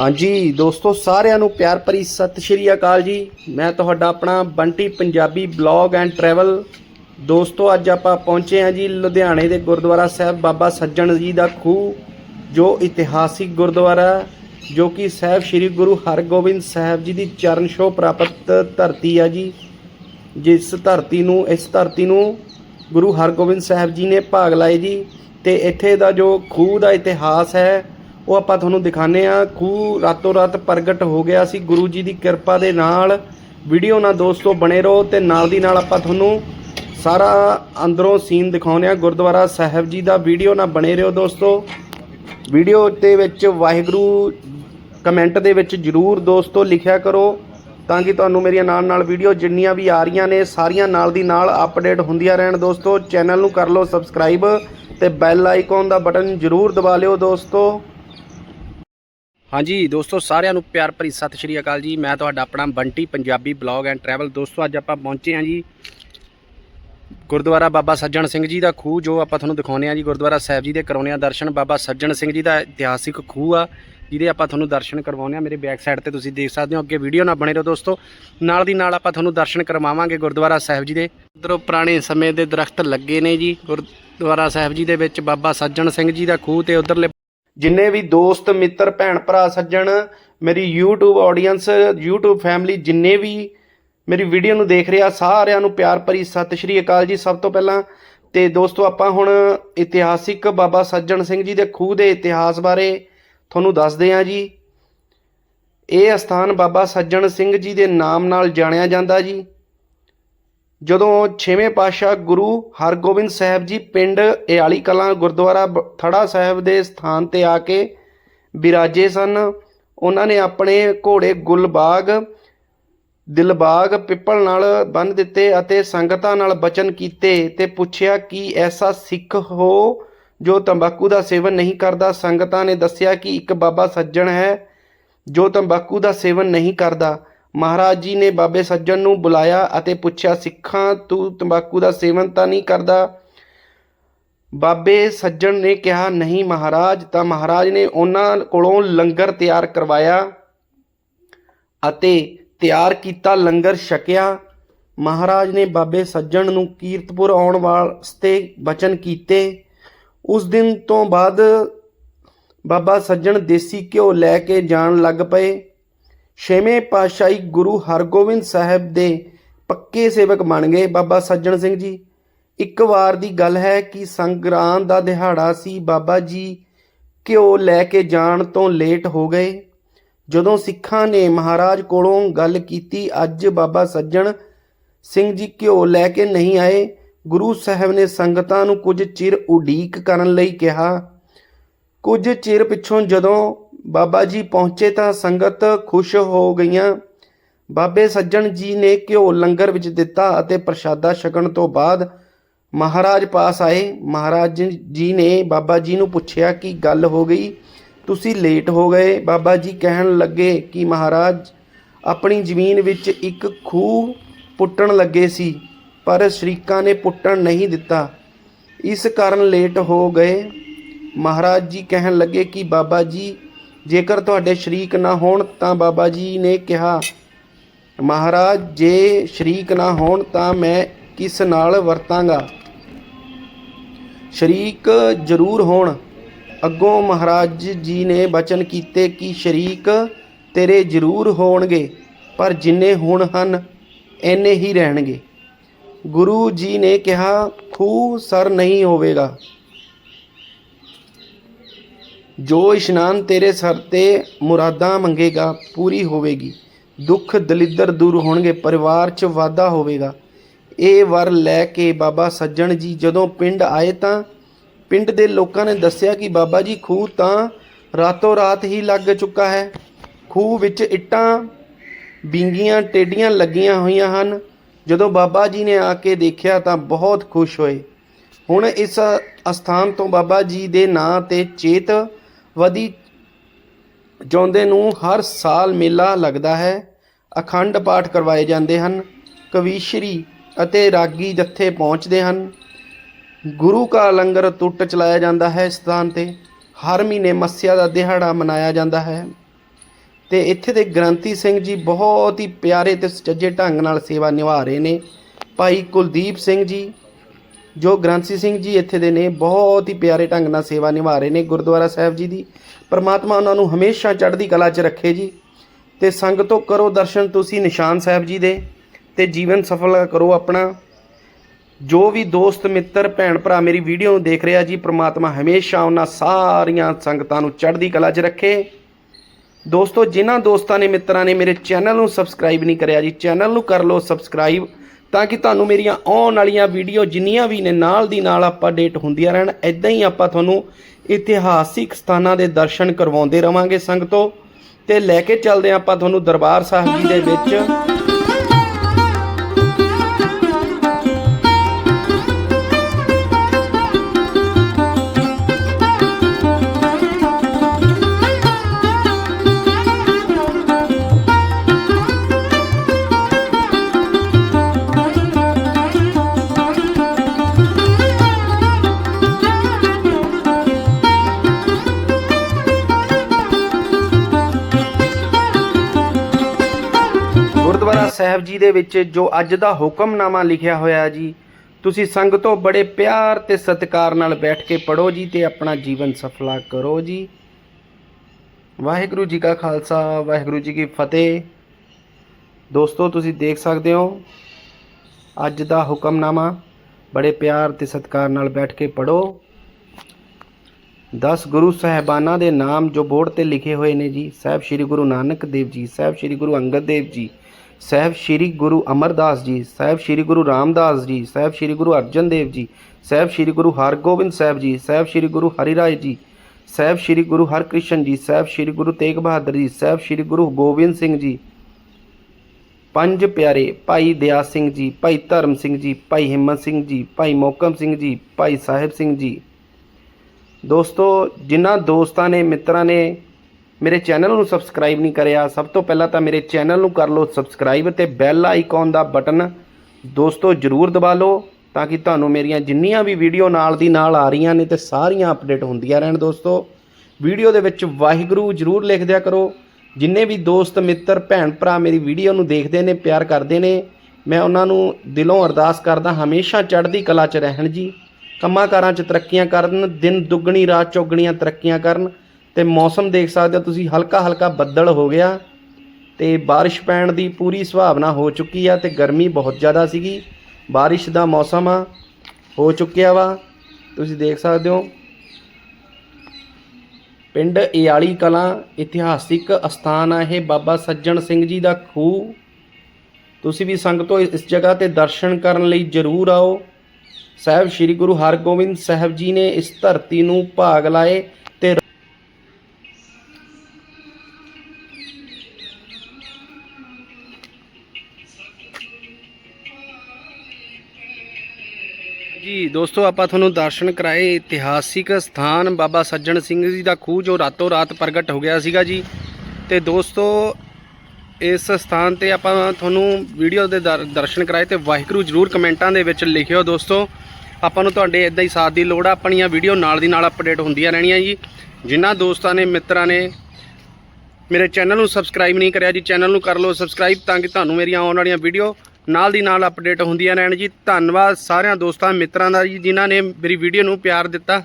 ਹਾਂਜੀ, ਦੋਸਤੋ, ਸਾਰਿਆਂ ਨੂੰ ਪਿਆਰ ਭਰੀ ਸਤਿ ਸ਼੍ਰੀ ਅਕਾਲ ਜੀ। ਮੈਂ ਤੁਹਾਡਾ ਆਪਣਾ Bunty Punjabi blog and travel. ਦੋਸਤੋ, ਅੱਜ ਆਪਾਂ ਪਹੁੰਚੇ ਹਾਂ ਜੀ ਲੁਧਿਆਣੇ ਦੇ ਗੁਰਦੁਆਰਾ ਸਾਹਿਬ ਬਾਬਾ ਸੱਜਣ ਜੀ ਦਾ ਖੂਹ, ਜੋ ਇਤਿਹਾਸਿਕ ਗੁਰਦੁਆਰਾ ਜੋ ਕਿ ਸਾਹਿਬ ਸ੍ਰੀ ਗੁਰੂ ਹਰਗੋਬਿੰਦ ਸਾਹਿਬ ਜੀ ਦੀ ਚਰਨ ਛੋਹ ਪ੍ਰਾਪਤ ਧਰਤੀ ਆ ਜੀ। ਜਿਸ ਧਰਤੀ ਨੂੰ, ਇਸ ਧਰਤੀ ਨੂੰ ਗੁਰੂ ਹਰਗੋਬਿੰਦ ਸਾਹਿਬ ਜੀ ਨੇ ਭਾਗ ਲਾਏ ਜੀ। ਤੇ ਇੱਥੇ ਦਾ ਜੋ ਖੂਹ ਦਾ ਇਤਿਹਾਸ ਹੈ ਉਹ ਆਪਾਂ ਤੁਹਾਨੂੰ ਦਿਖਾਣੇ ਆ ਖੂਹ ਰਾਤੋਂ ਰਾਤ ਪ੍ਰਗਟ ਹੋ ਗਿਆ ਸੀ। ਗੁਰੂ ਜੀ ਦੀ ਕਿਰਪਾ ਦੇ ਨਾਲ ਵੀਡੀਓ ਨਾਲ ਦੋਸਤੋ ਬਣੇ ਰਹੋ ਤੇ ਨਾਲ ਦੀ ਨਾਲ ਆਪਾਂ ਤੁਹਾਨੂੰ ਸਾਰਾ ਅੰਦਰੋਂ ਸੀਨ ਦਿਖਾਉਂਦੇ ਆ ਗੁਰਦੁਆਰਾ ਸਾਹਿਬ ਜੀ ਦਾ ਵੀਡੀਓ ਨਾਲ ਬਣੇ ਰਹੋ ਦੋਸਤੋ। ਵੀਡੀਓ ਦੇ ਵਿੱਚ ਵਾਹਿਗੁਰੂ ਕਮੈਂਟ ਦੇ ਵਿੱਚ ਜਰੂਰ ਦੋਸਤੋ ਲਿਖਿਆ ਕਰੋ ਤਾਂ ਕਿ ਤੁਹਾਨੂੰ ਮੇਰੀਆਂ ਨਾਲ ਨਾਲ ਵੀਡੀਓ ਜਿੰਨੀਆਂ ਵੀ ਆ ਰਹੀਆਂ ਨੇ, ਸਾਰੀਆਂ ਨਾਲ ਦੀ ਨਾਲ ਅਪਡੇਟ ਹੁੰਦੀਆਂ ਰਹਿਣ ਦੋਸਤੋ। ਚੈਨਲ ਨੂੰ ਕਰ ਲਓ ਸਬਸਕ੍ਰਾਈਬ ਤੇ ਬੈਲ ਆਈਕਨ ਦਾ ਬਟਨ ਜਰੂਰ ਦਬਾ ਲਿਓ ਦੋਸਤੋ। ਹਾਂਜੀ, ਦੋਸਤੋ, ਸਾਰਿਆਂ ਨੂੰ ਪਿਆਰ ਭਰੀ ਸਤਿ ਸ਼੍ਰੀ ਅਕਾਲ ਜੀ। ਮੈਂ ਤੁਹਾਡਾ ਆਪਣਾ Bunty Punjabi blog and travel. ਦੋਸਤੋ, ਅੱਜ ਆਪਾਂ ਪਹੁੰਚੇ ਹਾਂ ਜੀ ਗੁਰਦੁਆਰਾ ਬਾਬਾ ਸੱਜਣ ਸਿੰਘ ਜੀ ਦਾ ਖੂਹ, ਜੋ ਆਪਾਂ ਤੁਹਾਨੂੰ ਦਿਖਾਉਂਦੇ ਹਾਂ ਜੀ ਗੁਰਦੁਆਰਾ ਸਾਹਿਬ ਜੀ ਦੇ ਕਰਾਉਂਦੇ ਹਾਂ ਦਰਸ਼ਨ। ਬਾਬਾ ਸੱਜਣ ਸਿੰਘ ਜੀ ਦਾ ਇਤਿਹਾਸਿਕ ਖੂਹ ਆ, ਜਿਹਦੇ ਆਪਾਂ ਤੁਹਾਨੂੰ ਦਰਸ਼ਨ ਕਰਵਾਉਂਦੇ ਹਾਂ। ਮੇਰੇ ਬੈਕ ਸਾਈਡ ਤੇ ਤੁਸੀਂ ਦੇਖ ਸਕਦੇ ਹੋ, ਅੱਗੇ ਵੀਡੀਓ ਨਾਲ ਬਣੇ ਰਹੋ ਦੋਸਤੋ। ਨਾਲ ਦੀ ਨਾਲ ਆਪਾਂ ਤੁਹਾਨੂੰ ਦਰਸ਼ਨ ਕਰਵਾਵਾਂਗੇ ਗੁਰਦੁਆਰਾ ਸਾਹਿਬ ਜੀ ਦੇ। ਉਧਰੋਂ ਪੁਰਾਣੇ ਸਮੇਂ ਦੇ ਦਰਖਤ ਲੱਗੇ ਨੇ ਜੀ ਗੁਰਦੁਆਰਾ ਸਾਹਿਬ ਜੀ ਦੇ ਵਿੱਚ। ਬਾਬਾ ਸੱਜਣ ਸਿੰਘ ਜੀ ਦਾ ਖੂਹ ਤੇ ਉਧਰਲੇ ਜਿੰਨੇ ਵੀ ਦੋਸਤ, ਮਿੱਤਰ, ਭੈਣ, ਭਰਾ, ਸੱਜਣ, ਮੇਰੀ YouTube ਆਡੀਅנס YouTube ਫੈਮਿਲੀ ਜਿੰਨੇ ਵੀ ਮੇਰੀ ਵੀਡੀਓ ਨੂੰ ਦੇਖ ਰਿਹਾ, ਸਾਰਿਆਂ ਨੂੰ ਪਿਆਰ ਭਰੀ ਸਤਿ ਸ਼੍ਰੀ ਅਕਾਲ ਜੀ ਸਭ ਤੋਂ ਪਹਿਲਾਂ। ਤੇ ਦੋਸਤੋ, ਆਪਾਂ ਹੁਣ ਇਤਿਹਾਸਿਕ ਬਾਬਾ ਸੱਜਣ ਸਿੰਘ ਜੀ ਦੇ ਖੂਹ ਦੇ ਇਤਿਹਾਸ ਬਾਰੇ ਤੁਹਾਨੂੰ ਦੱਸਦੇ ਹਾਂ ਜੀ। ਇਹ ਸਥਾਨ ਬਾਬਾ ਸੱਜਣ ਸਿੰਘ ਜੀ ਦੇ ਨਾਮ ਨਾਲ ਜਾਣਿਆ ਜਾਂਦਾ ਜੀ। ਜਦੋਂ ਛੇਵੇਂ ਪਾਤਸ਼ਾਹ ਗੁਰੂ ਹਰਗੋਬਿੰਦ ਸਾਹਿਬ ਜੀ ਪਿੰਡ ਏਆਲੀ ਕਲਾਂ ਗੁਰਦੁਆਰਾ ਬ- ਥੜਾ ਸਾਹਿਬ ਦੇ ਸਥਾਨ ਤੇ ਆ ਕੇ ਬਿਰਾਜੇ ਸਨ। ਉਹਨਾਂ ਨੇ ਆਪਣੇ ਘੋੜੇ ਗੁਲਬਾਗ, ਦਿਲਬਾਗ ਪਿੱਪਲ ਨਾਲ ਬੰਨ ਦਿੱਤੇ ਅਤੇ ਸੰਗਤਾਂ ਨਾਲ ਬਚਨ ਕੀਤੇ ਤੇ ਪੁੱਛਿਆ ਕਿ ਐਸਾ ਸਿੱਖ ਹੋ ਜੋ ਤੰਬਾਕੂ ਦਾ ਸੇਵਨ ਨਹੀਂ ਕਰਦਾ? ਸੰਗਤਾਂ ਨੇ ਦੱਸਿਆ ਕਿ ਇੱਕ ਬਾਬਾ ਸੱਜਣ ਹੈ ਜੋ ਤੰਬਾਕੂ ਦਾ ਸੇਵਨ ਨਹੀਂ ਕਰਦਾ। ਮਹਾਰਾਜ ਜੀ ਨੇ ਬਾਬੇ ਸੱਜਣ ਨੂੰ ਬੁਲਾਇਆ ਅਤੇ ਪੁੱਛਿਆ, ਸਿੱਖਾਂ, ਤੂੰ ਤੰਬਾਕੂ ਦਾ ਸੇਵਨ ਤਾਂ ਨਹੀਂ ਕਰਦਾ? ਬਾਬੇ ਸੱਜਣ ਨੇ ਕਿਹਾ, ਨਹੀਂ ਮਹਾਰਾਜ। ਤਾਂ ਮਹਾਰਾਜ ਨੇ ਉਹਨਾਂ ਕੋਲੋਂ ਲੰਗਰ ਤਿਆਰ ਕਰਵਾਇਆ ਅਤੇ ਤਿਆਰ ਕੀਤਾ, ਲੰਗਰ ਛਕਿਆ। ਮਹਾਰਾਜ ਨੇ ਬਾਬੇ ਸੱਜਣ ਨੂੰ ਕੀਰਤਪੁਰ ਆਉਣ ਵਾਸਤੇ ਬਚਨ ਕੀਤੇ। ਉਸ ਦਿਨ ਤੋਂ ਬਾਅਦ ਬਾਬਾ ਸੱਜਣ ਦੇਸੀ ਘਿਓ ਲੈ ਕੇ ਜਾਣ ਲੱਗ ਪਏ। ਛੇਵੇਂ ਪਾਤਸ਼ਾਹੀ ਗੁਰੂ ਹਰਗੋਬਿੰਦ ਸਾਹਿਬ ਦੇ ਪੱਕੇ ਸੇਵਕ ਬਣ ਗਏ ਬਾਬਾ ਸੱਜਣ ਸਿੰਘ ਜੀ। ਇੱਕ ਵਾਰ ਦੀ ਗੱਲ ਹੈ ਕਿ ਸੰਗਰਾਂਦ ਦਾ ਦਿਹਾੜਾ ਸੀ, ਬਾਬਾ ਜੀ ਘਿਓ ਲੈ ਕੇ ਜਾਣ ਤੋਂ ਲੇਟ ਹੋ ਗਏ। ਜਦੋਂ ਸਿੱਖਾਂ ਨੇ ਮਹਾਰਾਜ ਕੋਲੋਂ ਗੱਲ ਕੀਤੀ, ਅੱਜ ਬਾਬਾ ਸੱਜਣ ਸਿੰਘ ਜੀ ਘਿਓ ਲੈ ਕੇ ਨਹੀਂ ਆਏ। ਗੁਰੂ ਸਾਹਿਬ ਨੇ ਸੰਗਤਾਂ ਨੂੰ ਕੁਝ ਚਿਰ ਉਡੀਕ ਕਰਨ ਲਈ ਕਿਹਾ। ਕੁਝ ਚਿਰ ਪਿੱਛੋਂ ਜਦੋਂ ਬਾਬਾ ਜੀ ਪਹੁੰਚੇ ਤਾਂ ਸੰਗਤ ਖੁਸ਼ ਹੋ ਗਈਆਂ। ਬਾਬੇ ਸੱਜਣ ਜੀ ਨੇ ਘਿਓ ਲੰਗਰ ਵਿੱਚ ਦਿੱਤਾ ਅਤੇ ਪ੍ਰਸ਼ਾਦਾ ਛਕਣ ਤੋਂ ਬਾਅਦ ਮਹਾਰਾਜ ਪਾਸ ਆਏ। ਮਹਾਰਾਜ ਜੀ ਨੇ ਬਾਬਾ ਜੀ ਨੂੰ ਪੁੱਛਿਆ ਕਿ ਗੱਲ ਹੋ ਗਈ? ਤੁਸੀਂ ਲੇਟ ਹੋ ਗਏ। ਬਾਬਾ ਜੀ ਕਹਿਣ ਲੱਗੇ ਕਿ ਮਹਾਰਾਜ, ਆਪਣੀ ਜ਼ਮੀਨ ਵਿੱਚ ਇੱਕ ਖੂਹ ਪੁੱਟਣ ਲੱਗੇ ਸੀ, ਪਰ ਸ਼ਰੀਕਾਂ ਨੇ ਪੁੱਟਣ ਨਹੀਂ ਦਿੱਤਾ। ਇਸ ਕਾਰਨ ਲੇਟ ਹੋ ਗਏ। ਮਹਾਰਾਜ ਜੀ ਕਹਿਣ ਲੱਗੇ ਕਿ ਬਾਬਾ ਜੀ ਜੇਕਰ ਤੁਹਾਡੇ ਸ਼ਰੀਕ ਨਾ ਹੋਣ ਤਾਂ ਬਾਬਾ ਜੀ ਨੇ ਕਿਹਾ, ਮਹਾਰਾਜ, ਜੇ ਸ਼ਰੀਕ ਨਾ ਹੋਣ ਤਾਂ ਮੈਂ ਕਿਸ ਨਾਲ ਵਰਤਾਂਗਾ? ਸ਼ਰੀਕ ਜ਼ਰੂਰ ਹੋਣ। ਅੱਗੋਂ ਮਹਾਰਾਜ ਜੀ ਨੇ ਬਚਨ ਕੀਤੇ ਕਿ ਸ਼ਰੀਕ ਤੇਰੇ ਜ਼ਰੂਰ ਹੋਣਗੇ, ਪਰ ਜਿੰਨੇ ਹੁਣ ਹਨ ਐਨੇ ਹੀ ਰਹਿਣਗੇ। ਗੁਰੂ ਜੀ ਨੇ ਕਿਹਾ, ਖੂਹ ਸਰ ਨਹੀਂ ਹੋਵੇਗਾ। ਜੋ ਇਸ਼ਨਾਨ ਤੇਰੇ ਸਰ ਤੇ ਮੁਰਾਦਾਂ ਮੰਗੇਗਾ, ਪੂਰੀ ਹੋਵੇਗੀ। ਦੁੱਖ ਦਲਿੱਦਰ ਦੂਰ ਹੋਣਗੇ, ਪਰਿਵਾਰ 'ਚ ਵਾਧਾ ਹੋਵੇਗਾ। ਇਹ ਵਰ ਲੈ ਕੇ ਬਾਬਾ ਸੱਜਣ ਜੀ ਜਦੋਂ ਪਿੰਡ ਆਏ ਤਾਂ ਪਿੰਡ ਦੇ ਲੋਕਾਂ ਨੇ ਦੱਸਿਆ ਕਿ ਬਾਬਾ ਜੀ, ਖੂਹ ਤਾਂ ਰਾਤੋਂ ਰਾਤ ਹੀ ਲੱਗ ਚੁੱਕਾ ਹੈ। ਖੂਹ ਵਿੱਚ ਇੱਟਾਂ, ਬਿੰਗੀਆਂ, ਟੇਡੀਆਂ ਲੱਗੀਆਂ ਹੋਈਆਂ ਹਨ। ਜਦੋਂ ਬਾਬਾ ਜੀ ਨੇ ਆ ਕੇ ਦੇਖਿਆ ਤਾਂ ਬਹੁਤ ਖੁਸ਼ ਹੋਏ। ਹੁਣ ਇਸ ਅਸਥਾਨ ਤੋਂ ਬਾਬਾ ਜੀ ਦੇ ਨਾਂ ਤੇ ਚੇਤ ਵਧੀ ਚੌਂਦੇ ਨੂੰ ਹਰ ਸਾਲ ਮੇਲਾ ਲੱਗਦਾ ਹੈ। ਅਖੰਡ ਪਾਠ ਕਰਵਾਏ ਜਾਂਦੇ ਹਨ। ਕਵੀਸ਼ਰੀ ਅਤੇ ਰਾਗੀ ਜੱਥੇ ਪਹੁੰਚਦੇ ਹਨ। ਗੁਰੂ ਕਾ ਲੰਗਰ ਟੁੱਟ ਚਲਾਇਆ ਜਾਂਦਾ ਹੈ ਇਸ ਸਥਾਨ ਤੇ। ਹਰ ਮਹੀਨੇ ਮੱਸਿਆ ਦਾ ਦਿਹਾੜਾ ਮਨਾਇਆ ਜਾਂਦਾ ਹੈ। ਤੇ ਇੱਥੇ ਦੇ ਗ੍ਰੰਥੀ ਸਿੰਘ ਜੀ ਬਹੁਤ ਹੀ ਪਿਆਰੇ ਤੇ ਸੁਚੱਜੇ ਢੰਗ ਨਾਲ ਸੇਵਾ ਨਿਭਾ ਰਹੇ ਨੇ। ਭਾਈ ਕੁਲਦੀਪ ਸਿੰਘ ਜੀ ਜੋ ਗ੍ਰੰਥੀ ਸਿੰਘ ਜੀ ਇੱਥੇ ਦੇ ਨੇ, ਬਹੁਤ ਹੀ ਪਿਆਰੇ ਢੰਗ ਨਾਲ ਸੇਵਾ ਨਿਭਾ ਰਹੇ ਨੇ ਗੁਰਦੁਆਰਾ ਸਾਹਿਬ ਜੀ ਦੀ। ਪਰਮਾਤਮਾ ਉਹਨਾਂ ਨੂੰ ਹਮੇਸ਼ਾ ਚੜ੍ਹਦੀ ਕਲਾ 'ਚ ਰੱਖੇ ਜੀ। ਤੇ ਸੰਗਤੋਂ ਕਰੋ ਦਰਸ਼ਨ ਤੁਸੀਂ ਨਿਸ਼ਾਨ ਸਾਹਿਬ ਜੀ ਦੇ, ਤੇ ਜੀਵਨ ਸਫਲ ਕਰੋ ਆਪਣਾ। ਜੋ ਵੀ ਦੋਸਤ, ਮਿੱਤਰ, ਭੈਣ, ਭਰਾ ਮੇਰੀ ਵੀਡੀਓ ਨੂੰ ਦੇਖ ਰਿਹਾ ਜੀ, ਪ੍ਰਮਾਤਮਾ ਹਮੇਸ਼ਾ ਉਹਨਾਂ ਸਾਰੀਆਂ ਸੰਗਤਾਂ ਨੂੰ ਚੜ੍ਹਦੀ ਕਲਾ 'ਚ ਰੱਖੇ। ਦੋਸਤੋ, ਜਿਨ੍ਹਾਂ ਦੋਸਤਾਂ ਨੇ, ਮਿੱਤਰਾਂ ਨੇ ਮੇਰੇ ਚੈਨਲ ਨੂੰ ਸਬਸਕ੍ਰਾਈਬ ਨਹੀਂ ਕਰਿਆ ਜੀ, ਚੈਨਲ ਨੂੰ ਕਰ ਲਓ ਸਬਸਕ੍ਰਾਈਬ। ਤਾਂ ਕਿ ਤੁਹਾਨੂੰ ਮੇਰੀਆਂ ਆਉਣ ਵਾਲੀਆਂ ਵੀਡੀਓ ਜਿੰਨੀਆਂ ਵੀ ਨੇ ਨਾਲ ਦੀ ਨਾਲ ਆਪਾਂ ਡੇਟ ਹੁੰਦੀਆਂ ਰਹਿਣ ਐਦਾਂ ਹੀ ਆਪਾਂ ਤੁਹਾਨੂੰ ਇਤਿਹਾਸਿਕ ਸਥਾਨਾਂ ਦੇ ਦਰਸ਼ਨ ਕਰਵਾਉਂਦੇ ਰਵਾਂਗੇ ਸੰਗਤੋ। ਤੇ ਲੈ ਕੇ ਚੱਲਦੇ ਹਾਂ ਆਪਾਂ ਤੁਹਾਨੂੰ ਦਰਬਾਰ ਸਾਹਿਬ ਜੀ ਦੇ ਵਿੱਚ। ਸਾਹਿਬ ਜੀ ਦੇ ਵਿੱਚ ਜੋ ਅੱਜ ਦਾ ਹੁਕਮਨਾਮਾ ਲਿਖਿਆ ਹੋਇਆ ਜੀ, ਤੁਸੀਂ ਸੰਗਤੋਂ ਬੜੇ ਪਿਆਰ ਤੇ ਸਤਿਕਾਰ ਨਾਲ ਬੈਠ ਕੇ ਪੜੋ ਜੀ ਤੇ ਆਪਣਾ ਜੀਵਨ ਸਫਲਾ ਕਰੋ ਜੀ। ਵਾਹਿਗੁਰੂ ਜੀ ਕਾ ਖਾਲਸਾ, ਵਾਹਿਗੁਰੂ ਜੀ ਕੀ ਫਤਿਹ। ਦੋਸਤੋ, ਤੁਸੀਂ ਦੇਖ ਸਕਦੇ ਹੋ, ਅੱਜ ਦਾ ਹੁਕਮਨਾਮਾ, ਬੜੇ ਪਿਆਰ ਤੇ ਸਤਿਕਾਰ ਨਾਲ ਬੈਠ ਕੇ ਪੜੋ 10 ਗੁਰੂ ਸਾਹਿਬਾਨਾਂ ਦੇ ਨਾਮ ਜੋ ਬੋਰਡ ਤੇ ਲਿਖੇ ਹੋਏ ਨੇ ਜੀ, ਸਾਹਿਬ ਸ੍ਰੀ ਗੁਰੂ ਨਾਨਕ ਦੇਵ ਜੀ, ਸਾਹਿਬ ਸ੍ਰੀ ਗੁਰੂ ਅੰਗਦ ਦੇਵ ਜੀ ਸਾਹਿਬ ਸ੍ਰੀ ਗੁਰੂ ਅਮਰਦਾਸ ਜੀ, ਸਾਹਿਬ ਸ੍ਰੀ ਗੁਰੂ ਰਾਮਦਾਸ ਜੀ, ਸਾਹਿਬ ਸ੍ਰੀ ਗੁਰੂ ਅਰਜਨ ਦੇਵ ਜੀ, ਸਾਹਿਬ ਸ੍ਰੀ ਗੁਰੂ ਹਰਗੋਬਿੰਦ ਸਾਹਿਬ ਜੀ, ਸਾਹਿਬ ਸ੍ਰੀ ਗੁਰੂ ਹਰਿਰਾਏ ਜੀ, ਸਾਹਿਬ ਸ੍ਰੀ ਗੁਰੂ ਹਰਕ੍ਰਿਸ਼ਨ ਜੀ, ਸਾਹਿਬ ਸ੍ਰੀ ਗੁਰੂ ਤੇਗ ਬਹਾਦਰ ਜੀ, ਸਾਹਿਬ ਸ੍ਰੀ ਗੁਰੂ ਗੋਬਿੰਦ ਸਿੰਘ ਜੀ। ਪੰਜ ਪਿਆਰੇ ਭਾਈ ਦਿਆ ਸਿੰਘ ਜੀ, ਭਾਈ ਧਰਮ ਸਿੰਘ ਜੀ, ਭਾਈ ਹਿੰਮਤ ਸਿੰਘ ਜੀ, ਭਾਈ ਮੋਕਮ ਸਿੰਘ ਜੀ, ਭਾਈ ਸਾਹਿਬ ਸਿੰਘ ਜੀ। ਦੋਸਤੋ, ਜਿਨ੍ਹਾਂ ਦੋਸਤਾਂ ਨੇ, ਮਿੱਤਰਾਂ ਨੇ ਮੇਰੇ ਚੈਨਲ ਨੂੰ ਸਬਸਕ੍ਰਾਈਬ ਨਹੀਂ ਕਰਿਆ, ਸਭ ਤੋਂ ਪਹਿਲਾਂ ਤਾਂ ਮੇਰੇ ਚੈਨਲ ਨੂੰ ਕਰ ਲਓ ਸਬਸਕ੍ਰਾਈਬ ਤੇ ਬੈਲ ਆਈਕਨ ਦਾ ਬਟਨ ਦੋਸਤੋ ਜਰੂਰ ਦਬਾ ਲਓ ਤਾਂ ਕਿ ਤੁਹਾਨੂੰ ਮੇਰੀਆਂ ਜਿੰਨੀਆਂ ਵੀ ਵੀਡੀਓ ਨਾਲ ਦੀ ਨਾਲ ਆ ਰਹੀਆਂ ਨੇ ਤੇ ਸਾਰੀਆਂ ਅਪਡੇਟ ਹੁੰਦੀਆਂ ਰਹਿਣ ਦੋਸਤੋ। ਵੀਡੀਓ ਦੇ ਵਿੱਚ ਵਾਹਿਗੁਰੂ ਜਰੂਰ ਲਿਖ ਦਿਆ ਕਰੋ। ਜਿੰਨੇ ਵੀ ਦੋਸਤ, ਮਿੱਤਰ, ਭੈਣ, ਭਰਾ ਮੇਰੀ ਵੀਡੀਓ ਨੂੰ ਦੇਖਦੇ ਨੇ, ਪਿਆਰ ਕਰਦੇ ਨੇ, ਮੈਂ ਉਹਨਾਂ ਨੂੰ ਦਿਲੋਂ ਅਰਦਾਸ ਕਰਦਾ ਹਮੇਸ਼ਾ ਚੜ੍ਹਦੀ ਕਲਾ 'ਚ ਰਹਿਣ ਜੀ। ਕੰਮਾਂ ਕਾਰਾਂ 'ਚ ਤਰੱਕੀਆਂ ਕਰਨ, ਦਿਨ ਦੁੱਗਣੀ, ਰਾਤ ਚੌਗਣੀਆਂ ਤਰੱਕੀਆਂ ਕਰਨ ਤੇ ਮੌਸਮ ਦੇਖ ਸਕਦੇ ਹੋ ਤੁਸੀਂ ਹਲਕਾ ਹਲਕਾ ਬੱਦਲ ਹੋ ਗਿਆ ਤੇ ਬਾਰਿਸ਼ ਪੈਣ ਦੀ ਪੂਰੀ ਸੰਭਾਵਨਾ ਹੋ ਚੁੱਕੀ ਆ ਤੇ ਗਰਮੀ ਬਹੁਤ ਜ਼ਿਆਦਾ ਸੀਗੀ। ਬਾਰਿਸ਼ ਦਾ ਮੌਸਮ ਆ, ਹੋ ਚੁੱਕਿਆ ਵਾ। ਤੁਸੀਂ ਦੇਖ ਸਕਦੇ ਹੋ, ਪਿੰਡ ਇਆਲੀ ਕਲਾਂ ਇਤਿਹਾਸਿਕ ਅਸਥਾਨ ਆ ਇਹ। ਬਾਬਾ ਸੱਜਣ ਸਿੰਘ ਜੀ ਦਾ ਖੂਹ। ਤੁਸੀਂ ਵੀ ਸੰਗਤੋ ਇਸ ਜਗ੍ਹਾ ਤੇ ਦਰਸ਼ਨ ਕਰਨ ਲਈ ਜਰੂਰ ਆਓ। ਸਾਹਿਬ ਸ੍ਰੀ ਗੁਰੂ ਹਰਗੋਬਿੰਦ ਸਾਹਿਬ ਜੀ ਨੇ ਇਸ ਧਰਤੀ ਨੂੰ ਭਾਗ ਲਾਏ। ਜੀ, ਦੋਸਤੋ, ਆਪਾਂ ਤੁਹਾਨੂੰ ਦਰਸ਼ਨ ਕਰਾਏ ਇਤਿਹਾਸਿਕ ਸਥਾਨ ਬਾਬਾ ਸੱਜਣ ਸਿੰਘ ਜੀ ਦਾ ਖੂਹ, ਜੋ ਰਾਤੋਂ ਰਾਤ ਪ੍ਰਗਟ ਹੋ ਗਿਆ ਸੀਗਾ ਜੀ। ਤੇ ਦੋਸਤੋ, ਇਸ ਸਥਾਨ ਤੇ ਆਪਾਂ ਤੁਹਾਨੂੰ ਵੀਡੀਓ ਦੇ ਦਰ- ਦਰਸ਼ਨ ਕਰਾਏ ਤੇ ਵਾਹਿਗੁਰੂ ਜਰੂਰ ਕਮੈਂਟਾਂ ਦੇ ਵਿੱਚ ਲਿਖਿਓ ਦੋਸਤੋ। ਆਪਾਂ ਨੂੰ ਤੁਹਾਡੇ ਇਦਾਂ ਹੀ ਸਾਥ ਦੀ ਲੋੜ ਆ, ਆਪਣੀਆਂ ਵੀਡੀਓ ਨਾਲ ਦੀ ਨਾਲ ਅਪਡੇਟ ਹੁੰਦੀਆਂ ਰਹਿਣੀਆਂ ਜੀ। ਜਿਨ੍ਹਾਂ ਦੋਸਤਾਂ ਨੇ, ਮਿੱਤਰਾਂ ਨੇ ਮੇਰੇ ਚੈਨਲ ਨੂੰ ਸਬਸਕ੍ਰਾਈਬ ਨਹੀਂ ਕਰਿਆ ਜੀ, ਚੈਨਲ ਨੂੰ ਕਰ ਲਓ ਸਬਸਕ੍ਰਾਈਬ ਤਾਂ ਕਿ ਤੁਹਾਨੂੰ ਮੇਰੀਆਂ ਆਉਣ ਵਾਲੀਆਂ ਵੀਡੀਓ ਨਾਲ ਦੀ ਨਾਲ ਅਪਡੇਟ ਹੁੰਦੀਆਂ ਰਹਿਣ ਜੀ। ਧੰਨਵਾਦ ਸਾਰਿਆਂ ਦੋਸਤਾਂ, ਮਿੱਤਰਾਂ ਦਾ ਜੀ, ਜਿਨ੍ਹਾਂ ਨੇ ਮੇਰੀ ਵੀਡੀਓ ਨੂੰ ਪਿਆਰ ਦਿੱਤਾ।